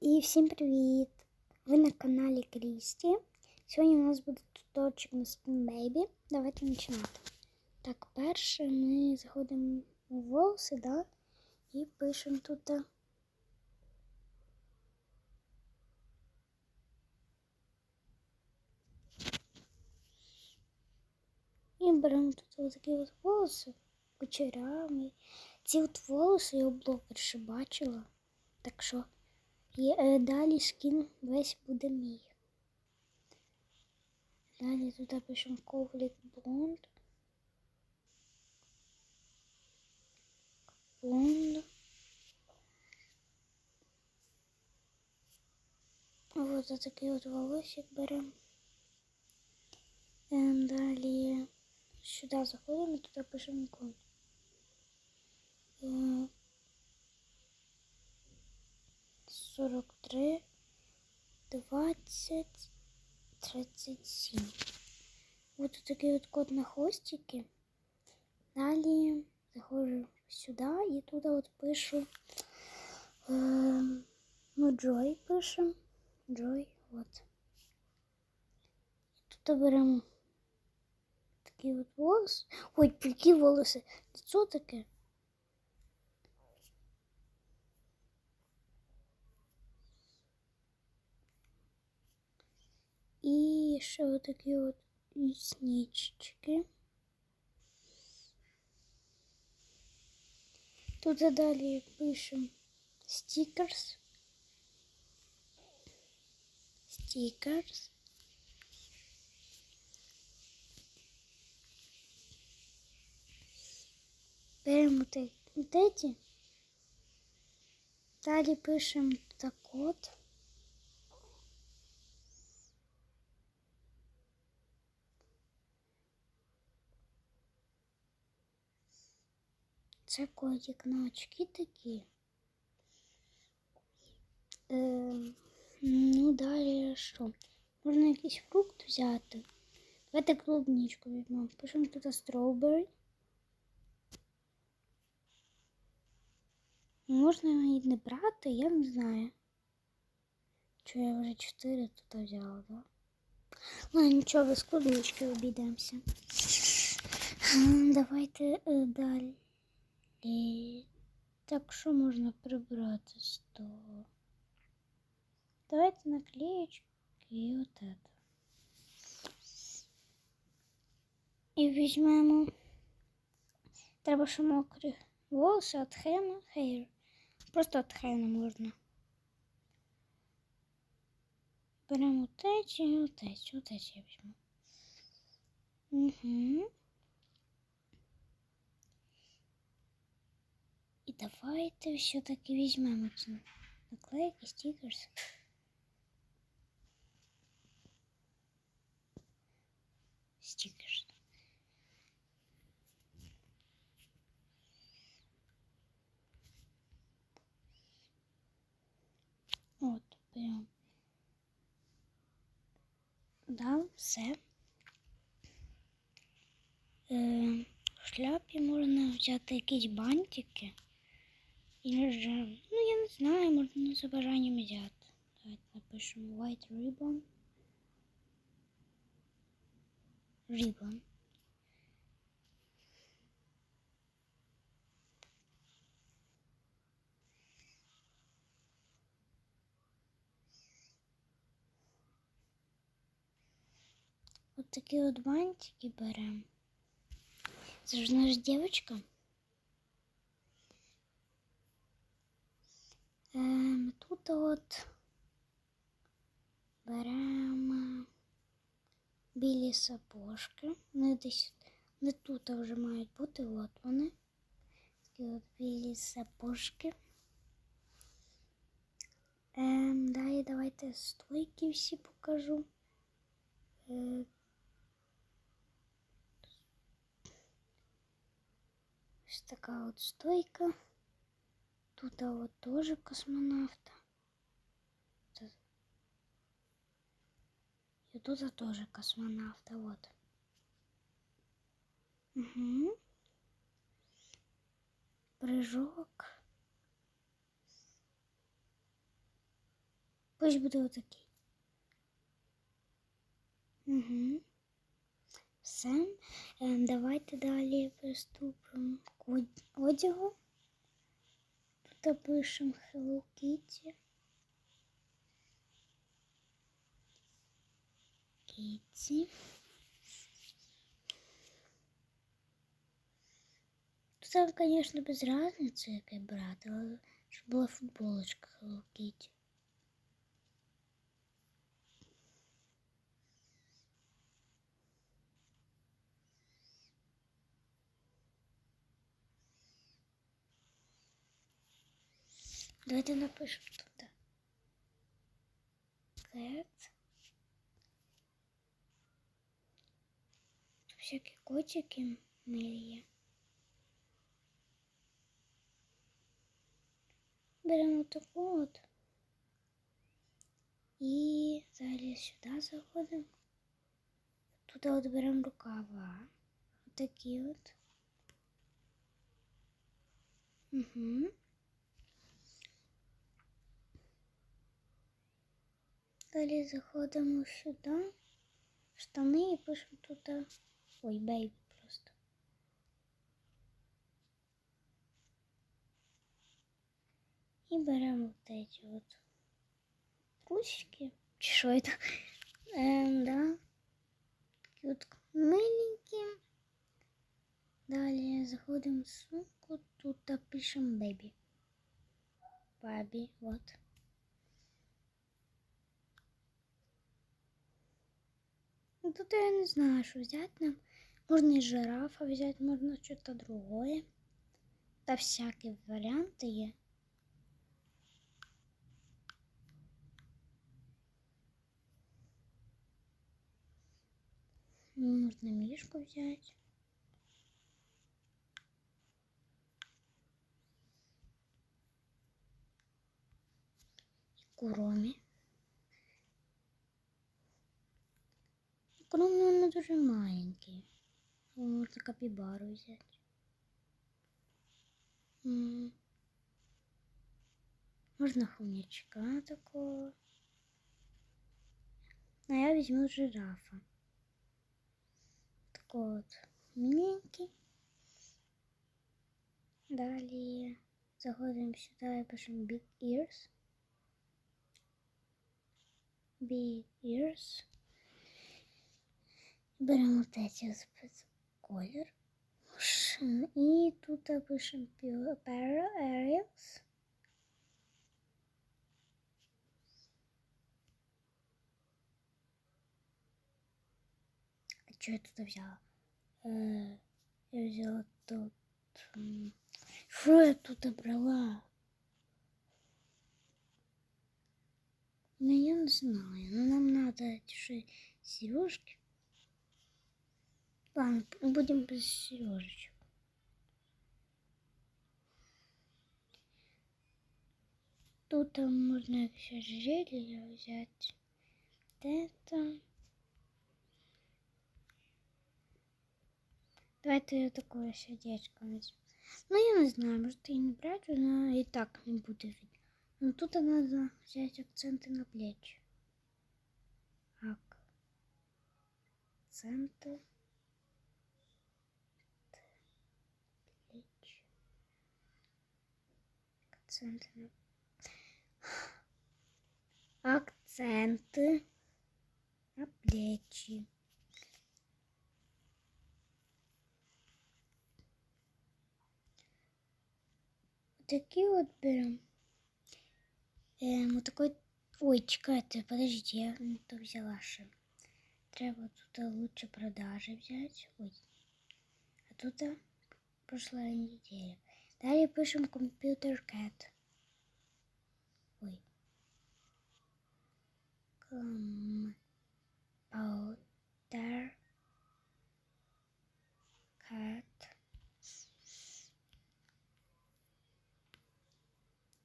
І всім привіт! Ви на каналі Крісті. Сьогодні у нас буде туторчик на Skin Baby. Давайте починати. Так, перше ми заходимо у волоси, да? І пишемо тут. І беремо тут ось такі от волоси кучерями. Ці от волоси я у блогерші бачила. Так що і, е, далі скін весь буде мій. Далі туди пишемо ковлик блонд. Блонд. Вот такий от волосик беремо. Ем, Далі сюди заходимо і туди пишемо код. 43, 20, 37. Вот такий от код на хвостики. Далі заходжу сюди і туди от пишу. Ну, Джой пишемо. Джой, от. Тут беремо такі от волоси. Ой, які волоси. Це таке. І ще отакі от ріснички. Тут далі пишемо стікерс. Стікерс. Беремо эти. Далі пишемо та код. Це котик на очки такі. Е, ну, далі що? Можна якийсь фрукт взяти. Давайте клубничку візьмемо. Пишемо тут strawberry. Можна її не брати, я не знаю. Що я вже 4 тут взяла, да? Ну, нічого, без клубнички обійдемося. Давайте е, далі. І так що можна прибрати з того? Давайте наклеечки і от это. І візьмемо. Треба ще мокрі волоси від хена, hair. Просто від хена можна. Беремо отеці і отеці. Отеці я візьму. Угу. Давайте все-таки візьмемо ці наклейки, стікерс. Стікерс. От, прям. Да, все. Е, в шляпі можна взяти якісь бантики. І вже, ну я не знаю, можна за бажанням взяти. Давайте напишемо white ribbon. Ribbon. От такі от бантики беремо. Це ж наша дівчинка. тут от беремо білі сапожки. Вони десь не тут вже мають бути, от вони. Такі от білі сапожки. Ем, далі давайте стойки всі покажу. Е, Ось така от стойка. Тут вот тоже космонавта. И тут тоже космонавта, вот. Угу. Прыжок. Ось буде отакий. Угу. Все. Ем, давайте далі приступимо к од- одягу. Тут пишемо Hello Kitty. Kitty. Тут, конечно, без разницы, брати, але щоб була футболочка Hello Kitty. Давайте напишем туда. Cat. Всякие котики милые. Беремо таку от. І далі сюди заходимо. Тут от беремо рукава. Отакі от. Угу. Далі заходимо сюди, в штани і пишемо тут. Ой, бейбі просто. І беремо вот эти вот трусики. Чи що это? Ем, да. Такі от миленькі. Далі заходимо в сумку, тут пишемо бейбі. Бабі, вот. Тут я не знаю, что взять нам. Можно и жирафа взять, можно что-то другое. Да всякие варианты есть. Можно мишку взять. Куроми. Куроми вони дуже маленькі. Можна капібару взяти. М. Можна хомячка такого. А я візьму жирафа. Такой вот миленький. Далее заходим сюда и пишем Big Ears. Big Ears. Берем вот эти вот колер. И тут пишем Parallel Areas. А что я тут взяла? Э, я взяла тут... Что я тут брала? Ну, я не знаю. Но нам надо эти сережки. Ладно, будем без сережечек. Тут можно еще ожерелье взять. Вот это. Давайте я такое сердечко возьму. Ну, я не знаю, может и не брать, но и так не буду видно. Но тут надо взять акценты на плечи. Акценты. Акценты. Акценты на плечи. Такі от берем. Ем, вот такой... Ой, чекайте, подождите, я не то взяла ще. Треба тут лучше продажи взять. Ой. А тут прошлая неделя. Далее пишем компьютер кэт. Ой. Компьютер кэт.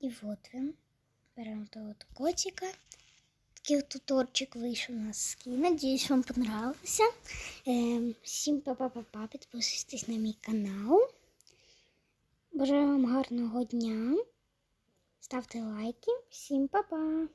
І от він. Беремо того от котика. Такий от туторчик вийшов у нас з Ки. Надіюсь, вам понравився. Ем, всім па-па-па-па. Підписуйтесь на мій канал. Бажаю вам гарного дня. Ставте лайки. Всім па-па!